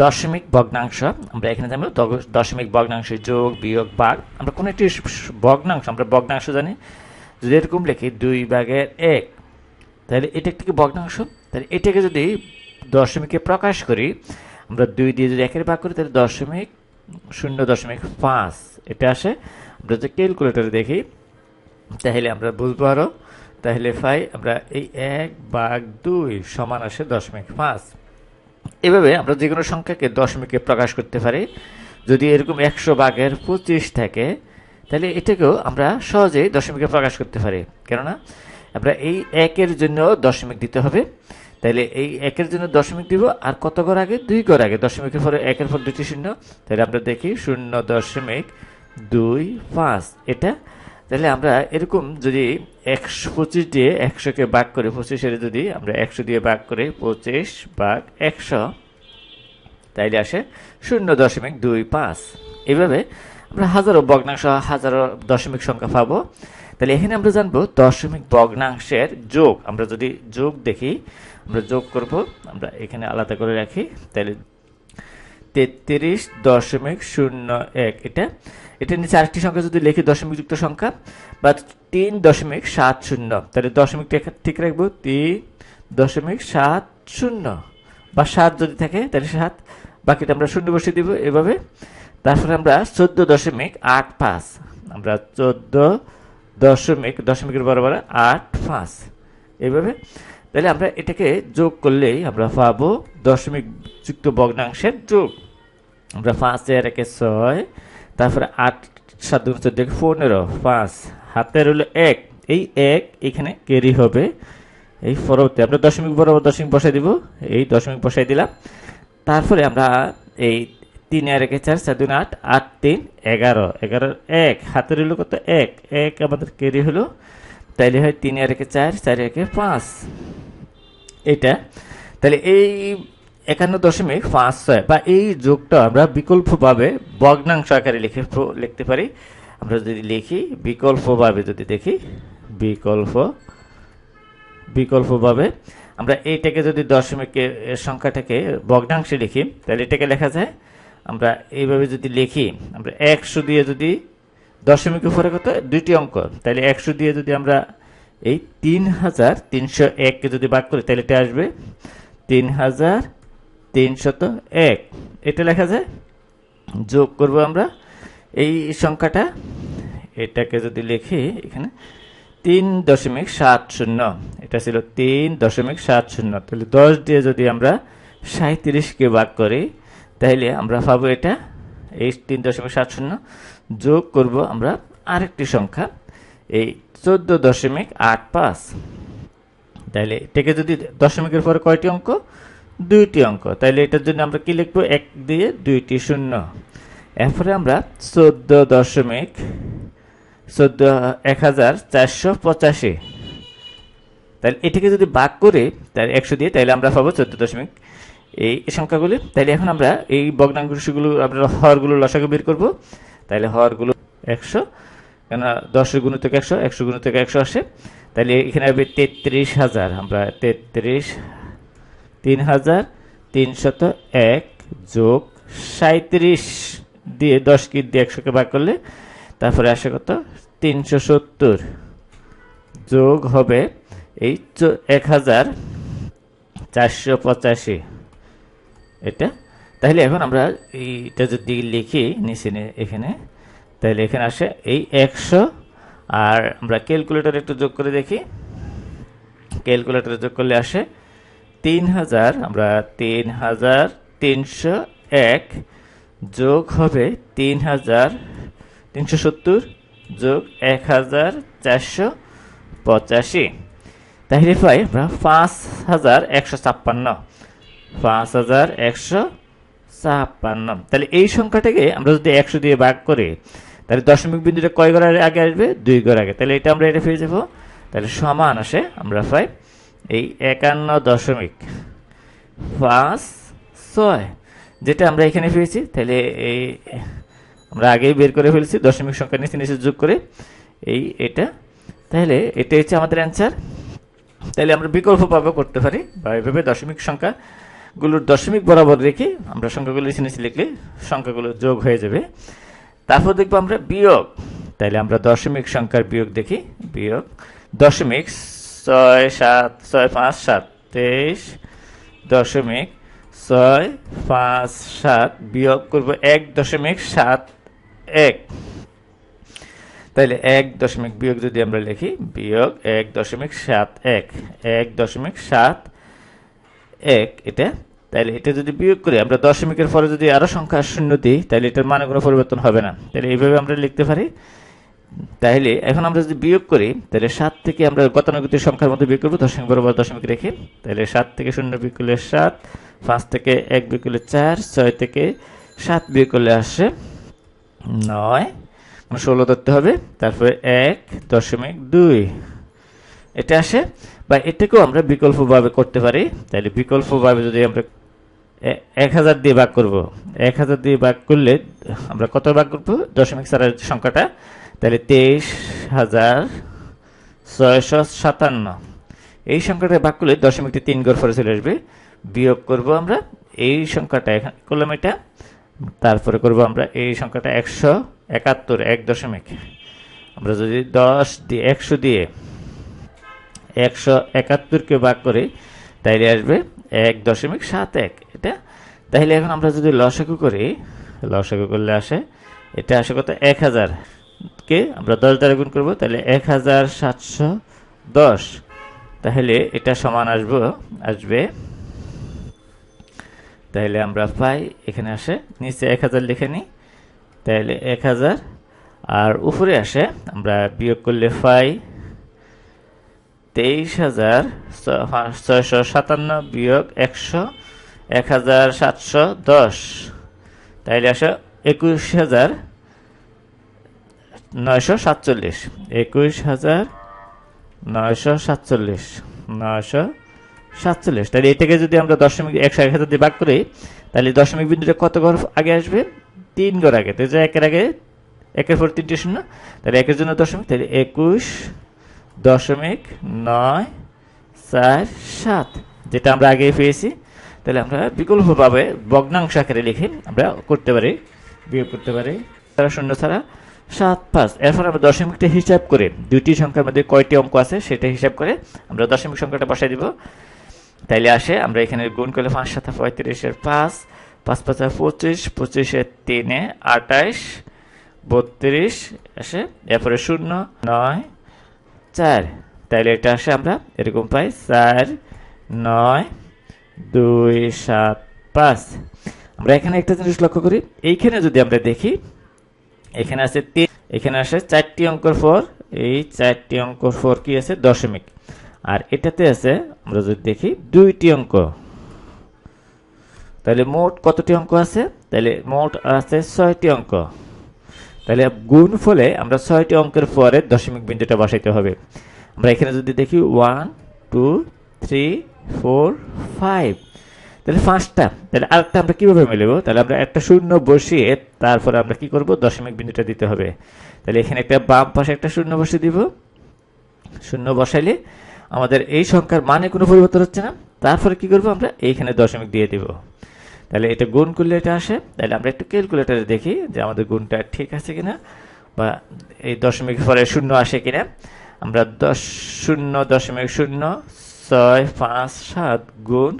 দশমিক ভগ্নাংশ, আমরা এখানে জানব দশমিক ভগ্নাংশ যোগ বিয়োগ ভাগ। আমরা কোনো একটি ভগ্নাংশ, আমরা ভগ্নাংশ জানি, যদি এরকম লিখি দুই ভাগের এক, তাহলে এটা একটি ভগ্নাংশ? তাহলে এটাকে যদি দশমিকে প্রকাশ করি, আমরা দুই দিয়ে যদি একের ভাগ করি, তাহলে দশমিক শূন্য দশমিক পাঁচ। এটা আসে, আমরা যদি ক্যালকুলেটরে দেখি, তাহলে আমরা বুঝব আরও তাহলে ফাই, আমরা এই এক ভাগ দুই সমান আসে দশমিক পাঁচ। এভাবে আমরা যে কোনো সংখ্যাকে দশমিকে প্রকাশ করতে পারি। যদি এরকম একশো বাঘের পঁচিশ থাকে, তাহলে এটাকেও আমরা সহজেই দশমিকে প্রকাশ করতে পারি। কেননা, আমরা এই একের জন্য দশমিক দিতে হবে। তাহলে এই একের জন্য দশমিক দিব, আর কত ঘর আগে? দুই ঘর আগে। দশমিকের পরে একের পর দুটি শূন্য। তাহলে আমরা দেখি শূন্য দশমিক দুই পাঁচ। এটা তাহলে আমরা এরকম যদি একশো পঁচিশ দিয়ে একশোকে ভাগ করে পঁচিশের যদি আমরা একশো দিয়ে ভাগ করে পঁচিশ ভাগ একশো, তাইলে আসে শূন্য দশমিক দুই পাঁচ। এভাবে আমরা হাজারো ভগ্নাংশ হাজারো দশমিক সংখ্যা পাবো। তাহলে এখানে আমরা জানব দশমিক ভগ্নাংশের যোগ। আমরা যদি যোগ দেখি, আমরা যোগ করব, আমরা এখানে আলাদা করে রাখি তাহলে তেত্রিশ দশমিক শূন্য এক, এটা এটা নিচে আরেকটি সংখ্যা, যদি লিখি দশমিক যুক্ত সংখ্যা, বা তিন দশমিক সাত শূন্য। তাহলে দশমিকটা ঠিক রাখব, তিন দশমিক সাত শূন্য। বা সাত যদি থাকে, তাহলে সাত। বাকিটা আমরা শূন্য বসিয়ে দিব এভাবে। তারপরে আমরা চোদ্দ দশমিক আট পাঁচ। আমরা চোদ্দ দশমিক, দশমিকের বরাবর আট পাঁচ। এভাবে। তাহলে আমরা এটাকে যোগ করলেই আমরা পাবো দশমিক যুক্ত ভগ্নাংশের যোগ। আমরা পাঁচ এর একে ছয় তারপরে আট সাত দুই একে পনেরো, পাঁচ, হাতের হলো এক। এই এক এখানে ক্যারি হবে। এই পরবর্তী, আমরা দশমিক বরাবর দশমিক বসাই দিব। এই দশমিক বসাই দিলাম। তারপরে আমরা এই তিন আর একে চার চার দুই আট আট তিন, এগারো। এগারো এক, হাতের হলো কত? এক। এক আমাদের ক্যারি হলো। তাইলে হয় তিন আর একে চার চার একে পাঁচ। এটা। তাহলে এই একান্ন দশমিক পাঁচ ছয়। বা এই যোগটা আমরা বিকল্পভাবে ভগ্নাংশ আকারে লিখে লিখতে পারি। আমরা যদি লিখি, বিকল্পভাবে যদি দেখি, বিকল্প, বিকল্পভাবে, আমরা এইটাকে যদি দশমিকের সংখ্যাটাকে ভগ্নাংশে লিখি, তাহলে এটাকে লেখা যায়, আমরা এইভাবে যদি লিখি, আমরা একশো দিয়ে যদি দশমিক উপরে কত? দুইটি অঙ্ক। তাহলে একশো দিয়ে যদি আমরা এই তিন হাজার তিনশো এককে যদি ভাগ করি, তাহলে এটা আসবে তিন হাজার তিনশত এক। এটা লেখা যায় যোগ করব আমরা। এই সংখ্যাটা, এটাকে যদি লিখি এখানে, তিন দশমিক সাত শূন্য। এটা ছিল তিন দশমিক সাত শূন্য। তাহলে দশ দিয়ে যদি আমরা সাঁত্রিশকে ভাগ করি, তাহলে আমরা পাবো এটা, এই তিন দশমিক সাত শূন্য। যোগ করব আমরা আরেকটি সংখ্যা, এই চোদ্দ দশমিক আট পাঁচ। তাহলে এটাকে যদি দশমিকের পরে কয়টি অঙ্ক? দুইটি অঙ্ক। তাইলে এটার জন্য আমরা কি লিখব? এক দিয়ে দুইটি শূন্য। এরপরে আমরা চোদ্দ দশমিক, চোদ্দ এক হাজার চারশো পঁচাশি। তাহলে এটাকে যদি ভাগ করে তাহলে একশো দিয়ে তাহলে আমরা পাবো চোদ্দ দশমিক। এই সংখ্যাগুলি তাহলে এখন আমরা এই ভগ্নাংশগুলো, আমরা হরগুলো লসাকে বের করব। তাহলে হরগুলো একশো কেন দশের গুণ থেকে একশো একশো গুণ থেকে একশো আসে তাহলে এখানে হবে তেত্রিশ হাজার। আমরা তেত্রিশ তিন হাজার তিনশত এক যোগ সাঁত্রিশ দিয়ে দশ কি দিয়ে একশোকে ভাগ করলে তারপরে আসে কত? তিনশো সত্তর। যোগ হবে এই এক হাজার চারশো পঁচাশি। এটা? তাহলে এখন আমরা এইটা যদি লিখি নিচে এখানে, তাহলে এখানে আসে এই একশো। আর আমরা ক্যালকুলেটর একটু যোগ করে দেখি। ক্যালকুলেটরে যোগ করলে আসে তিন হাজার আমরা তিন হাজার তিনশো এক যোগ হবে তিন হাজার তিনশো সত্তর যোগ এক হাজার চারশো পঁচাশি। তাহলে পাই আমরা পাঁচ হাজার একশো ছাপ্পান্ন। পাঁচ হাজার একশো ছাপ্পান্ন। তাহলে এই সংখ্যাটাকে আমরা যদি একশো দিয়ে ভাগ করি, তাহলে দশমিক বিন্দুটা কয় ঘর আগে আসবে? দুই ঘর আগে। তাহলে এটা আমরা এটা পেয়ে যাব। তাহলে সমান আসে, আমরা পাই এই একান্ন দশমিক পাঁচ ছয়, যেটা আমরা এখানে পেয়েছি, তাহলে এই আমরা আগেই বের করে ফেলছি, দশমিক সংখ্যা নিচে নিচে যোগ করে এই এটা। তাহলে এটা হচ্ছে আমাদের অ্যান্সার তাহলে আমরা বিকল্পভাবে করতে পারি, বা এভাবে দশমিক সংখ্যা গুলোর দশমিক বরাবর রেখে আমরা সংখ্যাগুলো নিচে নিচে লিখলে সংখ্যাগুলো যোগ হয়ে যাবে। তারপর দেখব আমরা বিয়োগ। তাইলে আমরা দশমিক সংখ্যার বিয়োগ দেখি, বিয়োগ দশমিক ছয় সাত, ছয় পাঁচ সাত, তেইশ দশমিক ছয় পাঁচ সাত বিয়োগ করব এক দশমিক সাত এক। তাইলে এক দশমিক বিয়োগ যদি আমরা লিখি, বিয়োগ এক দশমিক সাত এক এক দশমিক সাত এক এটা। তাহলে এটা যদি বিয়োগ করি, আমরা দশমিকের পরে যদি আরও সংখ্যা শূন্য দিই তাহলে এটার মানে কোনো পরিবর্তন হবে না। তাহলে এইভাবে আমরা লিখতে পারি তাহলে এখন আমরা যদি বিয়োগ করি, তাহলে সাত থেকে আমরা গতানুগতিক সংখ্যার মধ্যে বিয়োগ করব, দশমিক বরাবর দশমিক রেখে। তাহলে সাত থেকে শূন্য বিয়োগ করলে সাত, পাঁচ থেকে এক বিয়োগ করলে চার, ছয় থেকে সাত বিয়োগ করলে আসে নয়। মানে ষোলো ধরতে হবে, তারপরে এক দশমিক দুই। এটা আসে, বা এটাকেও আমরা বিকল্পভাবে করতে পারি। তাহলে বিকল্পভাবে যদি আমরা এক হাজার দিয়ে ভাগ করব, এক হাজার দিয়ে ভাগ করলে আমরা কত ভাগ করব? দশমিক ছাড়ার সংখ্যাটা তাহলে তেইশ হাজার ছয়শো সাতান্ন। এই সংখ্যাটা ভাগ করলে দশমিকটি তিন গড় পরে চলে আসবে। বিয়োগ করব আমরা এই সংখ্যাটা এখানে করলাম এটা। তারপরে করব আমরা এই সংখ্যাটা একশো একাত্তর, এক দশমিক। আমরা যদি দশ দিয়ে, একশো দিয়ে একশো একাত্তরকে ভাগ করি তাইলে আসবে এক দশমিক সাত এক। এটা তাহলে এখন আমরা যদি লসাগু করি, লসাগু করলে আসে, এটা আসে কত? এক হাজার। কে আমরা দশ দ্বারা গুণ করব, তাহলে এক হাজার সাতশো দশ। তাহলে এটা সমান আসব, আসবে। তাহলে আমরা পাই, এখানে আসে, নিচে এক হাজার লিখে নিই। তাহলে এক হাজার, আর উপরে আসে, আমরা বিয়োগ করলে পাই তেইশ হাজার ছয়শো সাতান্ন বিয়োগ একশো, এক হাজার সাতশো দশ। তাইলে আসে একুশ হাজার নয়শো সাতচল্লিশ। একুশ হাজার নয়শো সাতচল্লিশ। নয়শো সাতচল্লিশ। তাহলে এটাকে যদি আমরা দশমিক একশো এক হাজার দিয়ে ভাগ করি, তাহলে দশমিক বিন্দুটা কত ঘর আগে আসবে? তিন ঘর আগে। তো যে একের আগে, একের পর তিনটে শূন্য। তাহলে একের জন্য দশমিক, তাহলে একুশ দশমিক নয় চার সাত, যেটা আমরা আগে পেয়েছি। তাহলে আমরা বিকল্পভাবে ভগ্নাংশ আকারে লিখে আমরা করতে পারি, বিয়োগ করতে পারি। তারা শূন্য ছাড়া সাত, পাঁচ। এরপর আমরা দশমিকটা হিসাব করে, দুইটি সংখ্যার মধ্যে কয়টি অঙ্ক আছে সেটা হিসাব করে আমরা দশমিক সংখ্যাটা বসাই দিব। তাইলে আসে, আমরা এখানে গুণ করলে পাঁচ, সাত পঁয়ত্রিশের পাঁচ পাঁচ পাঁচ পঁচিশ পঁচিশের তিনে আঠাইশ বত্রিশ, আসে, এরপরে শূন্য, নয়, চার। তাইলে এটা আসে আমরা এরকম পাই, চার, নয়, দুই, সাত, পাঁচ। আমরা এখানে একটা জিনিস লক্ষ্য করি, এইখানে যদি আমরা দেখি এখানে আছে তিন, এখানে আসে চারটি অঙ্কর ফোর, এই চারটি অঙ্কর ফোর কি আছে? দশমিক। আর এটাতে আছে, আমরা যদি দেখি, দুইটি অঙ্ক। তাহলে মোট কতটি অঙ্ক আছে? তাহলে মোট আছে ছয়টি অঙ্ক। তাহলে গুণ ফলে আমরা ছয়টি অঙ্কের পরে দশমিক বিন্দুটা বসাইতে হবে। আমরা এখানে যদি দেখি one two three four five তাহলে পাঁচটা। তাহলে আরেকটা আমরা কীভাবে মেলাবো? তাহলে আমরা একটা শূন্য বসিয়ে তারপরে আমরা কি করব? দশমিক বিন্দুটা দিতে হবে। তাহলে এখানে একটা বাম পাশে একটা শূন্য বসিয়ে দিব। শূন্য বসাইলে আমাদের এই সংখ্যার মানে কোনো পরিবর্তন হচ্ছে না। তারপরে কি করব আমরা? এইখানে দশমিক দিয়ে দিব। তাহলে এটা গুণ করলে এটা আসে। তাহলে আমরা একটু ক্যালকুলেটারে দেখি যে আমাদের গুণটা ঠিক আছে কিনা বা এই দশমিক পরে শূন্য আসে কিনা। আমরা দশ, শূন্য, দশমিক শূন্য, ছয়, পাঁচ, সাত গুণ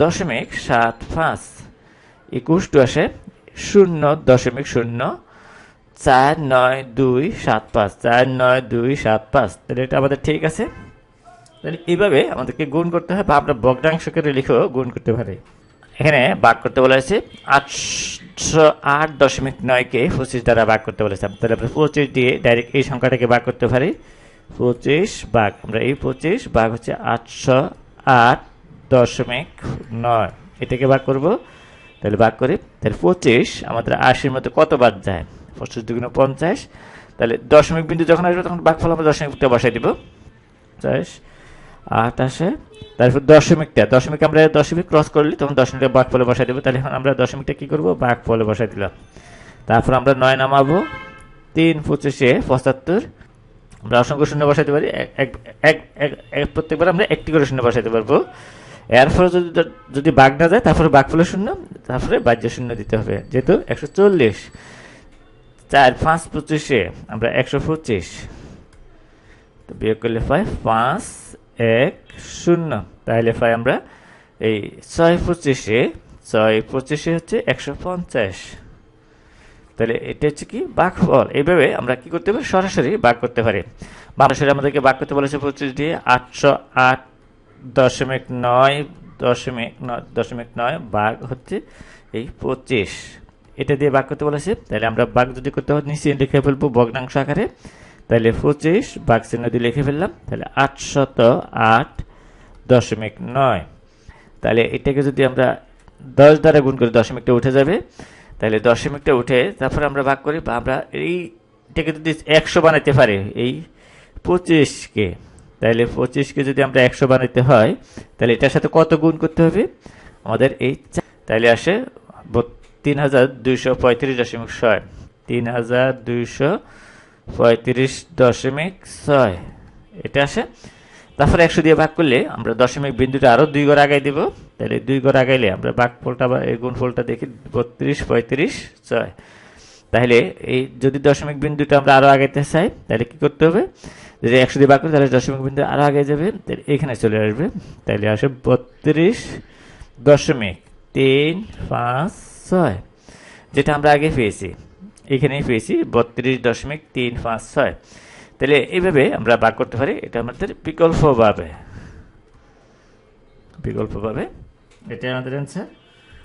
দশমিক সাত পাঁচ। একুশ টু আসে। শূন্য দশমিক শূন্য চার নয় দুই সাত পাঁচ। চার নয় দুই সাত পাঁচ। তাহলে এটা আমাদের ঠিক আছে। তাহলে এইভাবে আমাদেরকে গুণ করতে হয় বা আমরা ভগ্নাংশকে লিখেও গুণ করতে পারি। এখানে ভাগ করতে বলা হয়েছে আটশো আট দশমিক নয়কে পঁচিশ দ্বারা ভাগ করতে বলেছে। তাহলে আমরা পঁচিশ দিয়ে ডাইরেক্ট এই সংখ্যাটাকে ভাগ করতে পারি। পঁচিশ ভাগ, আমরা এই পঁচিশ ভাগ হচ্ছে আটশো আট দশমিক নয়। এটাকে ভাগ করব। তাহলে ভাগ করি। তাহলে পঁচিশ, আমাদের আশির মধ্যে কত বাদ যায়? পঁচিশ দুগুণ পঞ্চাশ। তাহলে দশমিক বিন্দু যখন আসবে, তখন ভাগফল আমরা দশমিকটা বসাই দিব। পঞ্চাশ আট আসে তারপর দশমিকটা, দশমিক আমরা দশমিক ক্রস করলে, তখন দশমিকটা বাঘ ফলে বসাই দেবো। তাহলে এখন আমরা দশমিকটা কী করব? বাঘ ফলে বসাই দিলাম। তারপর আমরা নয় নামাবো। তিন পঁচিশে পঁচাত্তর। আমরা অসংখ্য শূন্য বসাইতে পারি। এক প্রত্যেকবার আমরা একটি করে শূন্য বসাইতে পারব। এরপরে যদি যদি বাঘ না যায়, তারপরে বাঘ ফলে শূন্য। তারপরে বাহ্য শূন্য দিতে হবে। যেহেতু একশো চল্লিশ, চার, পাঁচ, পঁচিশে, আমরা একশো পঁচিশ। তো বিয়োগ করলে পাই পাঁচ, এক, শূন্য। তাহলে পাই আমরা এই ছয়, পঁচিশে ছয়, পঁচিশে হচ্ছে একশো পঞ্চাশ। তাহলে এটা হচ্ছে কি বাঘ ফল এইভাবে আমরা কি করতে পারি? সরাসরি বাঘ করতে পারি। সরাসরি আমাদেরকে বাঘ করতে বলেছে পঁচিশ দিয়ে আটশো আট দশমিক নয় দশমিক নয় দশমিক নয় বাঘ হচ্ছে এই পঁচিশ। এটা দিয়ে বাঘ করতে বলেছে, তাহলে আমরা বাঘ যদি করতে হয় নিচে লিখে ফেলব ভগ্নাংশ আকারে। তাহলে পঁচিশ বাঘ চিহ্ন দিয়ে লিখে ফেললাম, তাহলে আটশত আট দশমিক নয়। তাহলে এটাকে যদি আমরা দশ দ্বারা গুণ করি দশমিকটা উঠে যাবে, তাহলে দশমিকটা উঠে তারপরে আমরা ভাগ করি বা আমরা এইটাকে যদি একশো বানাইতে পারি, এই পঁচিশকে। তাহলে পঁচিশকে যদি আমরা একশো বানাইতে হয়, তাহলে এটার সাথে কত গুণ করতে হবে? আমাদের এই তাহলে আসে তিন হাজার দুইশো পঁয়ত্রিশ দশমিক ছয়। তিন হাজার দুইশো পঁয়ত্রিশ দশমিক ছয়। এটা আসে? তারপরে একশো দিয়ে ভাগ করলে আমরা দশমিক বিন্দুটা আরও দুই ঘর আগাই দিব। তাহলে দুই ঘর আগাইলে আমরা ভাগ ফলটা বা এই গুণ ফলটা দেখি, বত্রিশ পঁয়ত্রিশ ছয়। তাহলে এই যদি দশমিক বিন্দুটা আমরা আরও আগাইতে চাই, তাহলে কি করতে হবে? যদি একশো দিয়ে ভাগ করি, তাহলে দশমিক বিন্দু আরও আগে যাবে তাহলে এখানে চলে আসবে। তাহলে আসে বত্রিশ দশমিক তিন পাঁচ ছয়, যেটা আমরা আগে পেয়েছি। এখানেই পেয়েছি বত্রিশ দশমিক তিন পাঁচ ছয়। তাহলে এইভাবে আমরা ভাগ করতে পারি, এটা আমাদের বিকল্পভাবে। বিকল্পভাবে, এটাই আমাদের অ্যান্সার